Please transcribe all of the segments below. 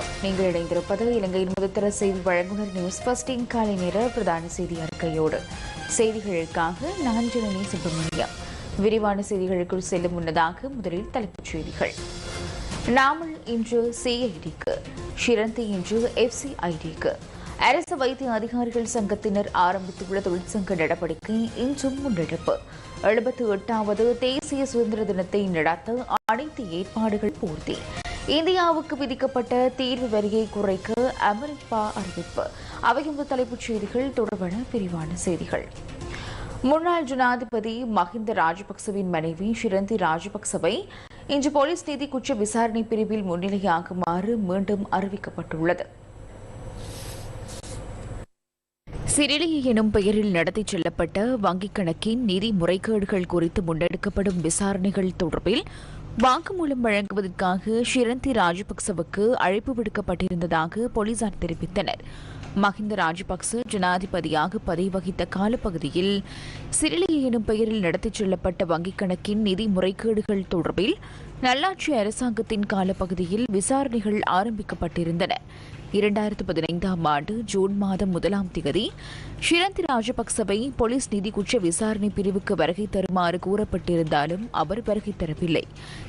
வணக்கம். நீங்கள் இணைந்திருப்பது இலங்கையின் முதற்தர செய்தி வழங்குனர் நியூஸ் பஸ்டிங் காலை நேர பிரதான செய்தி அறிக்கையோடு. செய்திகளுக்காக நான் ஜனனி சுப்பிரமணியம். விரிவான செய்திகளுக்குள் செல்லும் முன்னதாக முதலில் தலைப்புச் செய்திகள். நாமல் இன்று சிஐடிக்கு ஷிரந்தி இன்று எஃப்சிஐடிக்கு. அரசு வைத்திய அதிகாரிகள் சங்கத்தினர் ஆரம்பித்துள்ள தொழிற்சங்க நடவடிக்கை இன்றும் முன்னெடுப்பு. எழுபத்தி எட்டாவது தேசிய சுதந்திர தினத்தை நடத்த அனைத்து ஏற்பாடுகள் பூர்த்தி. இந்தியாவுக்கு விதிக்கப்பட்ட தீர்வு வரியை குறைக்க அமெரிக்கா அறிவிப்பு. அவையும் தலைப்புச் செய்திகள் தொடர்பான விரிவான செய்திகள். முன்னாள் ஜனாதிபதி மஹிந்த ராஜபக்சவின் மனைவி ஷிரந்தி ராஜபக்சவை இன்று போலீஸ் நீதி குற்ற விசாரணை பிரிவில் முன்னிலையாகுமாறு மீண்டும் அறிவிக்கப்பட்டுள்ளது. சிறிலி எனும் பெயரில் நடத்திச் செல்லப்பட்ட வங்கிக் கணக்கின் நிதி முறைகேடுகள் குறித்து முன்னெடுக்கப்படும் விசாரணைகள் தொடர்பில் வாக்குமூலம் வழங்குவதற்காக ஷிரந்தி ராஜபக்சவுக்கு அழைப்பு விடுக்கப்பட்டிருந்ததாக போலீசார் தெரிவித்தனர். மஹிந்த ராஜபக்ச ஜனாதிபதியாக பதவி வகித்த காலப்பகுதியில் சிறிலிய எனும் பெயரில் நடத்திச் செல்லப்பட்ட வங்கிக் கணக்கின் நிதி முறைகேடுகள் தொடர்பில் நல்லாட்சி அரசாங்கத்தின் காலப்பகுதியில் விசாரணைகள் ஆரம்பிக்கப்பட்டிருந்தன. இரண்டாயிரத்து பதினைந்தாம் ஆண்டு ஜூன் மாதம் முதலாம் திகதி ஷிரந்தி ராஜபக்சவை போலீஸ் நிதி குற்ற விசாரணை பிரிவுக்கு வருகை தருமாறு கூறப்பட்டிருந்தாலும் அவர் வருகை தரவில்லை.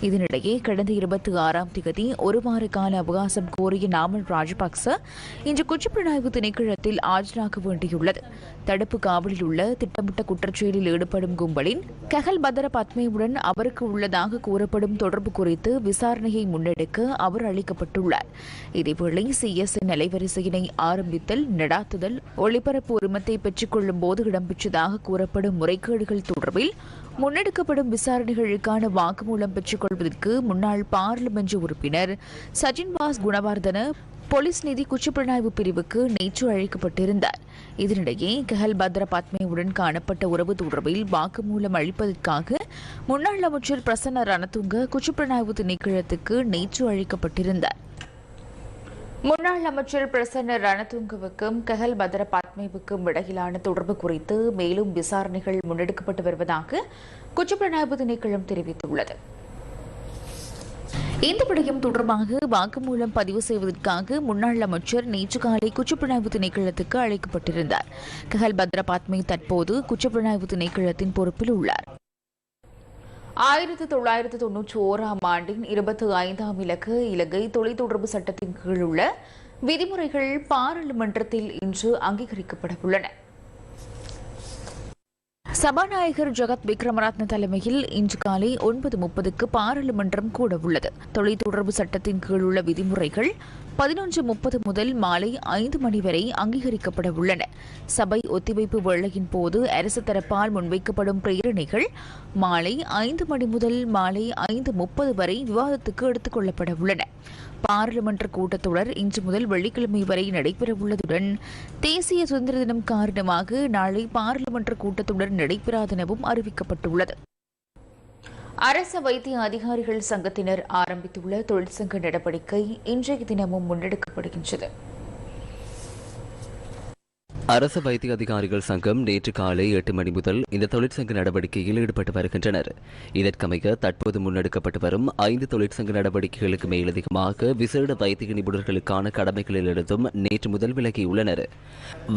இதனிடையே கடந்த இருபத்தி ஆறாம் திகதி ஒரு வார கால அவகாசம் கோரிய நாமல் ராஜபக்ச இன்று குற்றப்புலனாய்வு திணைக்களத்தில் ஆஜராக வேண்டியுள்ளது. தடுப்பு காவலில் உள்ள திட்டமிட்ட குற்றச்செயலில் ஈடுபடும் கும்பலின் கஹல் பதர பத்மையுடன் அவருக்கு உள்ளதாக கூறப்படும் தொடர்பு குறித்து விசாரணையை முன்னெடுக்க அவர் அளிக்கப்பட்டுள்ளார். இதேவேளை சிஎஸ்என் அலைவரிசையினை ஆரம்பித்தல் நடாத்துதல் ஒளிபரப்பு உரிமத்தை பெற்றுக்கொள்ளும் போது இடம்பெற்றதாக கூறப்படும் முறைகேடுகள் தொடர்பில் முன்னெடுக்கப்படும் விசாரணைகளுக்கான வாக்குமூலம் பெற்றுக் கொள்வதற்கு முன்னாள் பாராளுமன்ற உறுப்பினர் சஜின் பாஸ் குணவர்தன போலீஸ் நிதி குற்றப்புலனாய்வு பிரிவுக்கு நேற்று அழைக்கப்பட்டிருந்தார். இதனிடையே கஹல் பத்ரபாத்மேவுடன் காணப்பட்ட உறவு தொடர்பில் வாக்குமூலம் அளிப்பதற்காக முன்னாள் அமைச்சர் பிரசன்ன ரணதுங்க குற்றப்புலனாய்வு திணைக்களத்துக்கு நேற்று அழைக்கப்பட்டிருந்தார். முன்னாள் அமைச்சர் பிரசன்ன ரணதுங்கவுக்கும் கஹல் பத்ர பத்மேவுக்கும் இடையிலான தொடர்பு குறித்து மேலும் விசாரணைகள் முன்னெடுக்கப்பட்டு வருவதாக குற்றப்புலனாய்வு திணைக்களம் தெரிவித்துள்ளது. இந்த விடயம் தொடர்பாக வாக்குமூலம் பதிவு செய்வதற்காக முன்னாள் அமைச்சர் நேற்று காலை குற்றப்புலனாய்வு திணைக்களத்துக்கு அழைக்கப்பட்டிருந்தார். கஹல் பத்ர பாத்மே தற்போது குற்றப்புலனாய்வு திணைக்களத்தின் பொறுப்பில் உள்ளார். ஆயிரத்தி தொள்ளாயிரத்தி தொன்னூற்றி ஓராம் ஆண்டின் இருபத்தி ஐந்தாம் இலக்கு இலங்கை தொலைத்தொடர்பு சட்டத்தின் கீழ் உள்ள விதிமுறைகள் பாராளுமன்றத்தில் இன்று அங்கீகரிக்கப்பட உள்ளன சபாநாயகர் ஜெகத் விக்ரமரத்ன தலைமையில் இன்று காலை ஒன்பது முப்பதுக்கு பாராளுமன்றம் கூட உள்ளது தொலைத்தொடர்பு சட்டத்தின் கீழ் உள்ள விதிமுறைகள் பதினொன்று முப்பது முதல் மாலை ஐந்து மணி வரை அங்கீகரிக்கப்பட உள்ளன. சபை ஒத்திவைப்பு வேளையின் போது அரசு தரப்பால் முன்வைக்கப்படும் பிரேரணைகள் மாலை ஐந்து மணி முதல் மாலை ஐந்து முப்பது வரை விவாதத்துக்கு எடுத்துக் கொள்ளப்பட உள்ளன. பாராளுமன்ற கூட்டத்தொடர் இன்று முதல் வெள்ளிக்கிழமை வரை நடைபெறவுள்ளதுடன் தேசிய சுதந்திர தினம் காரணமாக நாளை பாராளுமன்ற கூட்டத்தொடர் நடைபெறாதெனவும் அறிவிக்கப்பட்டுள்ளது. அரச வைத்திய அதிகாரிகள் சங்கத்தினர் ஆரம்பித்துள்ள தொழிற்சங்க நடவடிக்கை இன்றைய தினமும் முன்னெடுக்கப்படுகின்றது. அரசு வைத்திய அதிகாரிகள் சங்கம் நேற்று காலை எட்டு மணி முதல் இந்த தொழிற்சங்க நடவடிக்கையில் ஈடுபட்டு வருகின்றனர். இதற்கமைய தற்போது முன்னெடுக்கப்பட்டு வரும் ஐந்து தொழிற்சங்க நடவடிக்கைகளுக்கு மேலதிகமாக விசேட வைத்திய நிபுணர்களுக்கான கடமைகளிலிருந்தும் நேற்று முதல் விலகியுள்ளனர்.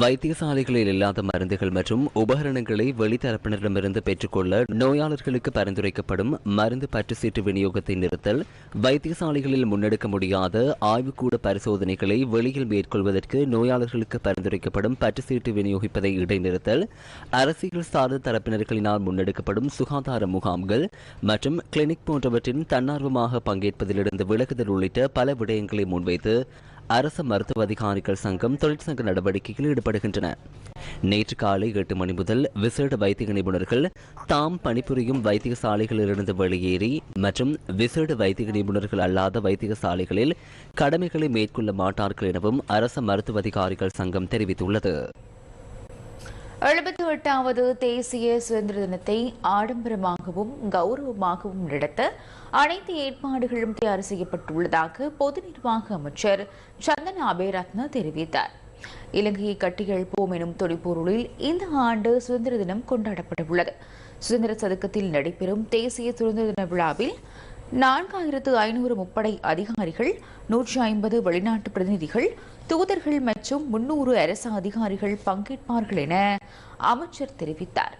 வைத்தியசாலைகளில் இல்லாத மருந்துகள் மற்றும் உபகரணங்களை வெளித்தரப்பினரிடமிருந்து பெற்றுக்கொள்ள நோயாளர்களுக்கு பரிந்துரைக்கப்படும் மருந்து பற்று சீட்டு விநியோகத்தை நிறுத்தல் வைத்தியசாலைகளில் முன்னெடுக்க முடியாத ஆய்வுக்கூட பரிசோதனைகளை வெளியில் மேற்கொள்வதற்கு நோயாளர்களுக்கு பரிந்துரைக்கப்படும் பற்று சீட்டு விநியோகிப்பதை இடைநிறுத்தல் அரசியல் சார்ந்த தரப்பினர்களினால் முன்னெடுக்கப்படும் சுகாதார முகாம்கள் மற்றும் கிளினிக் போன்றவற்றின் தன்னார்வமாக பங்கேற்பதிலிருந்து விலகுதல் உள்ளிட்ட பல விடயங்களை முன்வைத்து அரசு மருத்துவ அதிகாரிகள் சங்கம் தொழிற்சங்க நடவடிக்கையில் ஈடுபடுகின்றன. நேற்று காலை எட்டு மணி முதல் விசேட வைத்திய நிபுணர்கள் தாம் பணிபுரியும் வைத்தியசாலைகளிலிருந்து வெளியேறி மற்றும் விசேட வைத்திய நிபுணர்கள் அல்லாத வைத்தியசாலைகளில் கடமைகளை மேற்கொள்ள மாட்டார்கள் எனவும் அரசு மருத்துவ அதிகாரிகள் சங்கம் தெரிவித்துள்ளது. எழுபத்தி எட்டாவது தேசிய சுதந்திர தினத்தை ஆடம்பரமாகவும் கௌரவமாகவும் நடத்த அனைத்து ஏற்பாடுகளும் தயார் செய்யப்பட்டுள்ளதாக பொது நிர்வாக அமைச்சர் சந்தன அபேரத்ன தெரிவித்தார். இலங்கையை கட்டியெழுப்போம் எனும் தொனிப்பொருளில் இந்த ஆண்டு சுதந்திர தினம் கொண்டாடப்பட உள்ளது சுதந்திர சதுக்கத்தில் நடைபெறும் தேசிய சுதந்திர தின விழாவில் நான்காயிரத்து ஐநூறு முப்படை அதிகாரிகள் நூற்றி ஐம்பது வெளிநாட்டு பிரதிநிதிகள் தூதர்கள் மற்றும் முன்னூறு அரசு அதிகாரிகள் பங்கேற்பார்கள் என அமைச்சர் தெரிவித்தார்.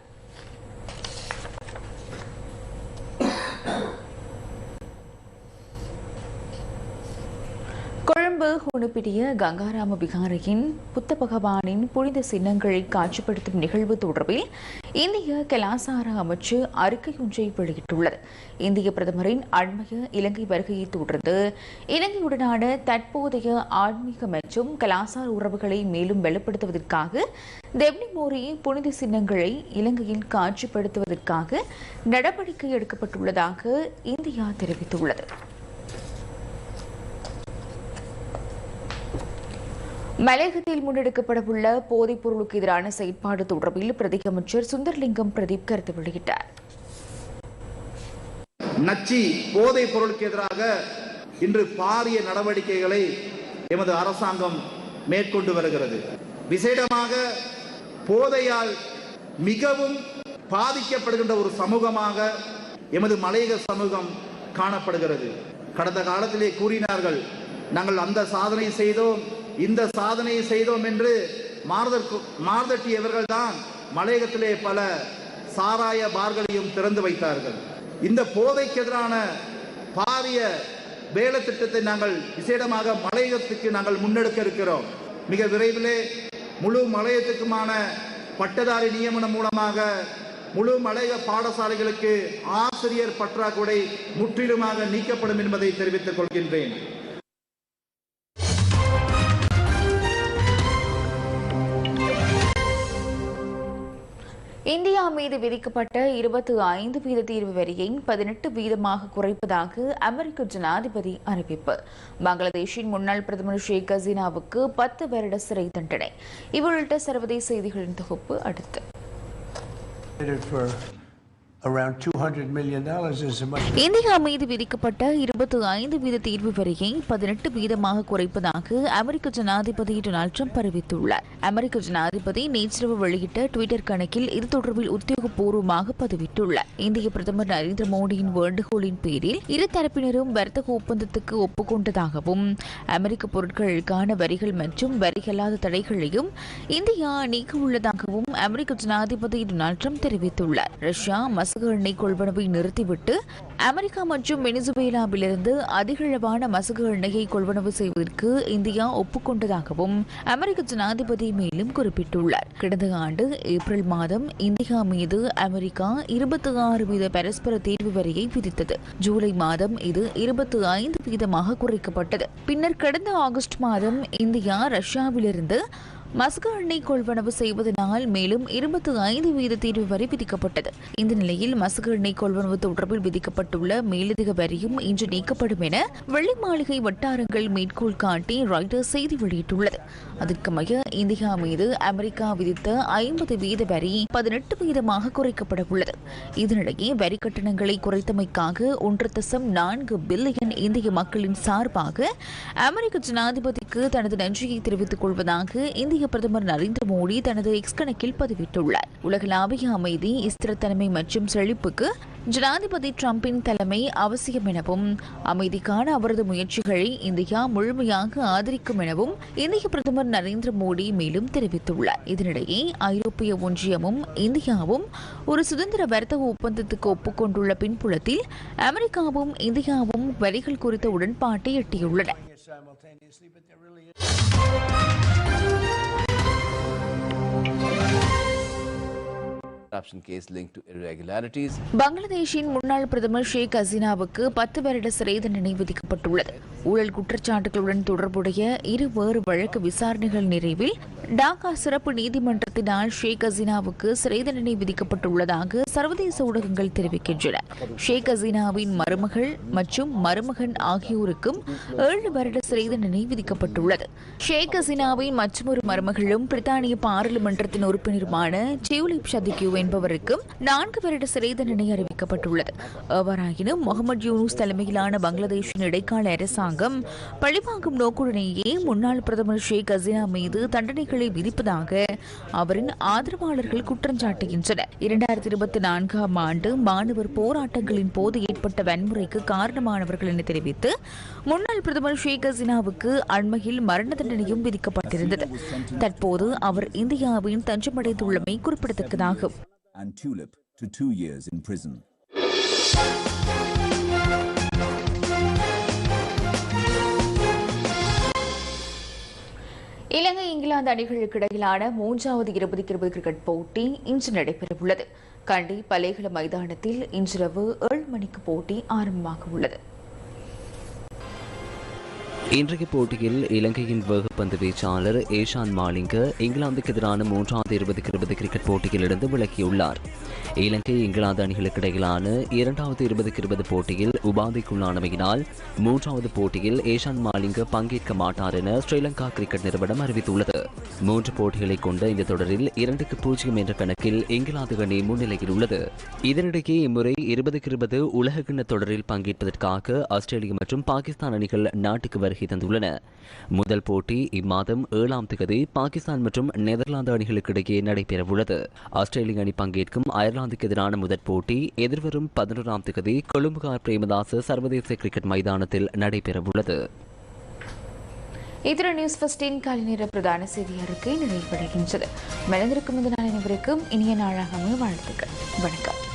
கொழும்பு கங்காராம விகாரையின் புத்த பகவானின் புனித சின்னங்களை காட்சிப்படுத்தும் நிகழ்வு தொடர்பில் இந்திய கலாசார அமைச்சு அறிக்கை ஒன்றை வெளியிட்டுள்ளது. இந்திய பிரதமரின் அண்மைய இலங்கை வருகையை தொடர்ந்து இலங்கையுடனான தற்போதைய ஆன்மீக மற்றும் கலாசார உறவுகளை மேலும் வலுப்படுத்துவதற்காக தெவ்னிமோரி புனித சின்னங்களை இலங்கையில் காட்சிப்படுத்துவதற்காக நடவடிக்கை எடுக்கப்பட்டுள்ளதாக இந்தியா தெரிவித்துள்ளது. மலையகத்தில் முன்னெடுக்கப்படவுள்ள போதைப் பொருளுக்கு எதிரான செயற்பாடு தொடர்பில் பிரதி அமைச்சர் சுந்தர்லிங்கம் பிரதீப் கருத்து வெளியிட்டார். நச்சி போதைப் பொருளுக்கு எதிராக இன்று பாரிய நடவடிக்கைகளை எமது அரசாங்கம் மேற்கொண்டு வருகிறது. விசேடமாக போதையால் மிகவும் பாதிக்கப்படுகின்ற ஒரு சமூகமாக எமது மலையக சமூகம் காணப்படுகிறது. கடந்த காலத்திலே கூறினார்கள் நாங்கள் அந்த சாதனை செய்தோம் இந்த சாதனையை செய்தோம் என்று மார்தற்கு மார்தட்டியவர்கள் தான் மலையகத்திலே பல சாராய பார்களையும் திறந்து வைத்தார்கள். இந்த போதைக்கு எதிரான பாரிய வேலை திட்டத்தை நாங்கள் விசேடமாக மலையகத்துக்கு நாங்கள் முன்னெடுக்க இருக்கிறோம். மிக விரைவிலே முழு மலையத்துக்குமான பட்டதாரி நியமனம் மூலமாக முழு மலையக பாடசாலைகளுக்கு ஆசிரியர் பற்றாக்குறை முற்றிலுமாக நீக்கப்படும் என்பதை தெரிவித்துக் கொள்கின்றேன். இந்தியா மீது விதிக்கப்பட்ட இருபத்தி ஐந்து வீத தீர்வு வரியை பதினெட்டு வீதமாக குறைப்பதாக அமெரிக்க ஜனாதிபதி அறிவிப்பு. பங்களாதேஷின் முன்னாள் பிரதமர் ஷேக் ஹசீனாவுக்கு பத்து வருட சிறை தண்டனை. இவ்வுள்ளிட்ட சர்வதேச செய்திகளின் தொகுப்பு அடுத்து. இந்தியா மீது விதிக்கப்பட்ட இருபத்தி ஐந்து வீத தீர்வு வரியை பதினெட்டு வீதமாக குறைப்பதாக அமெரிக்க ஜனாதிபதி டொனால்ட் ட்ரம்ப் அறிவித்துள்ளார். அமெரிக்க ஜனாதிபதி நேற்றிரவு வெளியிட்ட டுவிட்டர் கணக்கில் இது தொடர்பில் உத்தியோகபூர்வமாக பதிவிட்டுள்ளார். இந்திய பிரதமர் நரேந்திர மோடியின் வேண்டுகோளின் பேரில் இரு தரப்பினரும் வர்த்தக ஒப்பந்தத்துக்கு ஒப்புக்கொண்டதாகவும் அமெரிக்க பொருட்களுக்கான வரிகள் மற்றும் வரிகளாத தடைகளையும் இந்தியா நீக்கவுள்ளதாகவும் அமெரிக்க ஜனாதிபதி டொனால்ட் ட்ரம்ப் தெரிவித்துள்ளார். ரஷ்யா மசகு எண்ணெய் கொள்வனவை நிறுத்திவிட்டு அமெரிக்கா மற்றும் வெனிசுவேலாவிலிருந்து அதிகளவான மசகு எண்ணெயை கொள்வனவு செய்வதற்கு இந்தியா ஒப்புக்கொண்டதாகவும் அமெரிக்க ஜனாதிபதி மேலும் குறிப்பிட்டுள்ளார். கடந்த ஆண்டு ஏப்ரல் மாதம் இந்தியா மீது அமெரிக்கா இருபத்தி ஆறு வீத பரஸ்பர தீர்வு வரியை விதித்தது. ஜூலை மாதம் இது இருபத்தி ஐந்து வீதமாக குறைக்கப்பட்டது. பின்னர் கடந்த ஆகஸ்ட் மாதம் இந்தியா ரஷ்யாவிலிருந்து மஸ்கு எண்ணெய் கொள்வனவு செய்வதனால் மேலும் இருபத்தி ஐந்து வீத தீர்வு வரி விதிக்கப்பட்டது. இந்த நிலையில் மஸ்கு எண்ணெய் கொள்வனவு தொடர்பில் விதிக்கப்பட்டுள்ள மேலதிக வரியும் இன்று நீக்கப்படும் என வெள்ளை மாளிகை வட்டாரங்கள் மேற்கோள் காட்டி ராய்டர்ஸ் செய்தி வெளியிட்டுள்ளது. அதற்கமைய இந்தியா மீது அமெரிக்கா விதித்த ஐம்பது வீத வரி பதினெட்டு வீதமாக குறைக்கப்பட உள்ளது இதனிடையே வரி கட்டணங்களை குறைத்தமைக்காக ஒன்று தசம் நான்கு பில்லியன் இந்திய மக்களின் சார்பாக அமெரிக்க ஜனாதிபதிக்கு தனது நன்றியை தெரிவித்துக் கொள்வதாக இந்திய பிரதமர் நரேந்திர மோடி தனது எக்ஸ் கணக்கில் பதிவிட்டுள்ளார். உலகளாவிய அமைதி ஸ்திரத்தன்மை மற்றும் செழிப்புக்கு ஜனாதிபதி டிரம்பின் தலைமை அவசியம் எனவும் அமைதிக்கான அவரது முயற்சிகளை இந்தியா முழுமையாக ஆதரிக்கும் எனவும் இந்திய பிரதமர் நரேந்திர மோடி மேலும் தெரிவித்துள்ளார். இதனிடையே ஐரோப்பிய ஒன்றியமும் இந்தியாவும் ஒரு சுதந்திர வர்த்தக ஒப்பந்தத்துக்கு ஒப்புக்கொண்டுள்ள பின்புலத்தில் அமெரிக்காவும் இந்தியாவும் வரிகள் குறித்த உடன்பாட்டை எட்டியுள்ளன. Corruption case linked to irregularities. பங்களாதேஷின் முன்னாள் பிரதமர் ஷேக் ஹசீனாவுக்கு பத்து வருட சிறை தண்டனை விதிக்கப்பட்டுள்ளது. ஊழல் குற்றச்சாட்டுகளுடன் தொடர்புடைய இரு வேறு வழக்கு விசாரணைகள் நிறைவில் டாக்கா சிறப்பு நீதிமன்றத்தினால் ஷேக் ஹசீனாவுக்கு சிறை தண்டனை விதிக்கப்பட்டுள்ளதாக சர்வதேச ஊடகங்கள் தெரிவிக்கின்றன. ஷேக் ஹசீனாவின் மருமகள் மற்றும் மருமகன் ஆகியோருக்கும் ஏழு வருட சிறை தண்டனை விதிக்கப்பட்டுள்ளது. ஷேக் ஹசீனாவின் மற்றொரு மருமகளும் பிரித்தானிய பாராளுமன்றத்தின் உறுப்பினருமான டியூலிப் ஷதிக்யூ என்பவருக்கு நான்கு வருட சிறை தண்டனை அறிவிக்கப்பட்டுள்ளது. எவ்வாறாயினும் முகமது யூனூஸ் தலைமையிலான பங்களாதேஷின் இடைக்கால அரசாங்கம் பழிவாங்கும் நோக்குடனேயே முன்னாள் பிரதமர் ஷேக் ஹசீனா மீது தண்டனைகளை விதிப்பதாக அவரின் ஆதரவாளர்கள் குற்றம் சாட்டுகின்றனர். இரண்டாயிரத்தி இருபத்தி நான்காம் ஆண்டு மாணவர் போராட்டங்களின் போது ஏற்பட்ட வன்முறைக்கு காரணமானவர்கள் என தெரிவித்து முன்னாள் பிரதமர் ஷேக் ஹசீனாவுக்கு அண்மையில் மரண தண்டனையும் விதிக்கப்பட்டிருந்தது. தற்போது அவர் இந்தியாவின் தஞ்சமடைந்துள்ளமை குறிப்பிடத்தக்கதாகும். And Tulip to two years in prison. இலங்கை இங்கிலாந்து அணிகளுக்கு இடையிலான மூன்றாவது இருபதுக்கு இருபது கிரிக்கெட் போட்டி இன்று நடைபெறவுள்ளது கண்டி பலேகல மைதானத்தில் இன்றிரவு ஏழு மணிக்கு போட்டி ஆரம்பமாக உள்ளது இன்றைய போட்டியில் இலங்கையின் வேகப்பந்து வீச்சாளர் ஏஷான் மாலிங்க இங்கிலாந்துக்கு எதிரான மூன்றாவது இருபதுக்கு இருபது கிரிக்கெட் போட்டியிலிருந்து விலகியுள்ளார். இலங்கை இங்கிலாந்து அணிகளுக்கு இடையிலான இரண்டாவது இருபதுக்கு இருபது போட்டியில் உபாதைக்குள்ளானமையினால் மூன்றாவது போட்டியில் ஏஷான் மாலிங்க பங்கேற்க மாட்டார் என ஸ்ரீலங்கா கிரிக்கெட் நிறுவனம் அறிவித்துள்ளது. மூன்று போட்டிகளை கொண்ட இந்த தொடரில் இரண்டுக்கு பூஜ்ஜியம் என்ற கணக்கில் இங்கிலாந்து அணி முன்னிலையில் உள்ளது இதனிடையே இம்முறை இருபதுக்கு இருபது உலகக்கிண்ண தொடரில் பங்கேற்பதற்காக ஆஸ்திரேலியா மற்றும் பாகிஸ்தான் அணிகள் நாட்டுக்கு வருகை தந்துள்ளன. முதல் போட்டி இம்மாதம் ஏழாம் தேதி பாகிஸ்தான் மற்றும் நெதர்லாந்து அணிகளுக்கு இடையே நடைபெறவுள்ளது. ஆஸ்திரேலிய அணி பங்கேற்கும் அயர்லாந்துக்கு எதிரான முதல் போட்டி எதிர்வரும் பதினொன்றாம் தேதி கொழும்புகார் பிரேமதாச சர்வதேச கிரிக்கெட் மைதானத்தில் நடைபெறவுள்ளது. இதர நியூஸ் ஃபஸ்டின் காலை நேர பிரதான செய்தி அறிக்கை நிறைவடைகின்றது மனிதருக்கும் இந்த நாள் அனைவருக்கும் இனிய நாளாக வாழ்த்துக்கள். வணக்கம்.